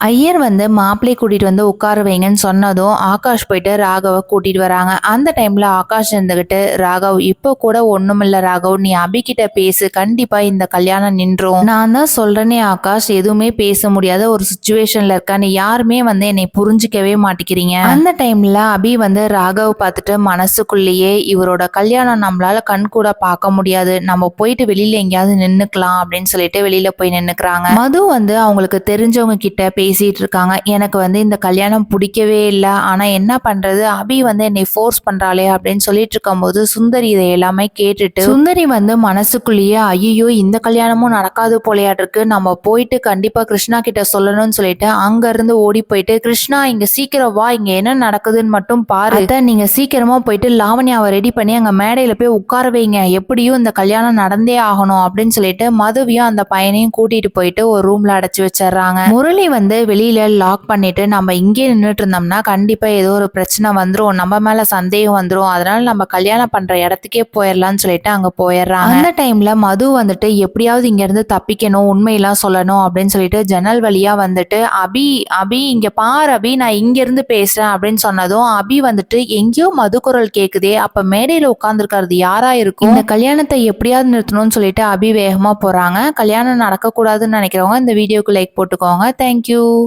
ஐயர் வந்து மாப்பிள்ளை கூட்டிட்டு வந்து உட்கார வைங்கன்னு சொன்னதும் ஆகாஷ் போயிட்டு ராகவை கூட்டிட்டு வராங்க. அந்த டைம்ல ஆகாஷ் இருந்துகிட்டு ராகவ் இப்போ கூட ஒண்ணுமில்ல ராகவ் நீ அபிகிட்ட பேசு கண்டிப்பா இந்த கல்யாணம் நின்றும் நான் தான் சொல்றேனே ஆகாஷ் எதுவுமே பேச முடியாத ஒரு சுச்சுவேஷன்ல இருக்கா? நீ யாருமே வந்து என்னை புரிஞ்சுக்கவே மாட்டேங்கிறீங்க. அந்த டைம்ல அபி வந்து ராகவ் பார்த்துட்டு மனசுக்குள்ளேயே இவரோட கல்யாணம் நம்மளால கண் கூட பார்க்க முடியாது. நம்ம போயிட்டு வெளியில எங்கேயாவது நின்னுக்கலாம் அப்படின்னு சொல்லிட்டு வெளியில போய் நின்னுக்கிறாங்க. மது வந்து அவங்களுக்கு தெரிஞ்சவங்க கிட்ட பேசிட்டு இருக்காங்க எனக்கு வந்து இந்த கல்யாணம் பிடிக்கவே இல்லை. ஆனால் என்ன பண்றது? அபி வந்து என்னை ஃபோர்ஸ் பண்றாளே அப்படின்னு சொல்லிட்டு இருக்கும்போது சுந்தரி இதை எல்லாமே கேட்டுட்டு சுந்தரி வந்து மனசுக்குள்ளேயே ஐயோ இந்த கல்யாணமும் நடக்காது போலையாட்டிருக்கு. நம்ம போயிட்டு கண்டிப்பா கிருஷ்ணா கிட்ட சொல்லணும்னு சொல்லிட்டு அங்க இருந்து ஓடி போயிட்டு கிருஷ்ணா இங்க சீக்கிரம் வா. இங்க என்ன நடக்குதுன்னு மட்டும் பாரு. நீங்கள் நீங்க சீக்கிரமா போயிட்டு லாவண்யாவை ரெடி பண்ணி அங்க மேடையில போய் உட்கார வைங்க. எப்படியும் இந்த கல்யாணம் நடந்தே ஆகணும். அப்படின்னு சொல்லிட்டு மதுவையும் அந்த பையனையும் கூட்டிட்டு போயிட்டு ஒரு ரூம்ல அடைச்சு வச்சிடுறாங்க. முரளி வந்து வெளியில லாக் பண்ணிட்டு நம்ம இங்கே நின்றுட்டு இருந்தோம்னா கண்டிப்பா ஏதோ ஒரு பிரச்சனை வந்துரும். நம்ம மேல சந்தேகம் வந்துரும். அதனால நம்ம கல்யாணம் பண்ற இடத்துக்கே போயிடலாம்னு சொல்லிட்டு அங்க போயிடுறாங்க அந்த டைம்ல மது வந்துட்டு எப்படியாவது இங்க இருந்து தப்பிக்கணும் உண்மையெல்லாம் சொல்லணும் அப்படின்னு சொல்லிட்டு ஜன்னல் வழியா வந்துட்டு அபி அபி இங்க பார் அபி நான் இங்க இருந்து பேசுறேன் அப்படின்னு சொன்னதும் அபி வந்துட்டு எங்கேயோ மது குரல் கேக்குதே அப்ப மேடையில உட்கார்ந்துருக்கிறது யாரா இருக்கும்? இந்த கல்யாணத்தை எப்படியாவது நிறுத்தணும்னு சொல்லிட்டு அபி வேகமா போறாங்க. கல்யாணம் நடக்க கூடாதுன்னு நினைக்கிறவங்க இந்த வீடியோக்கு லைக் போட்டுக்கோங்க. Thank you itu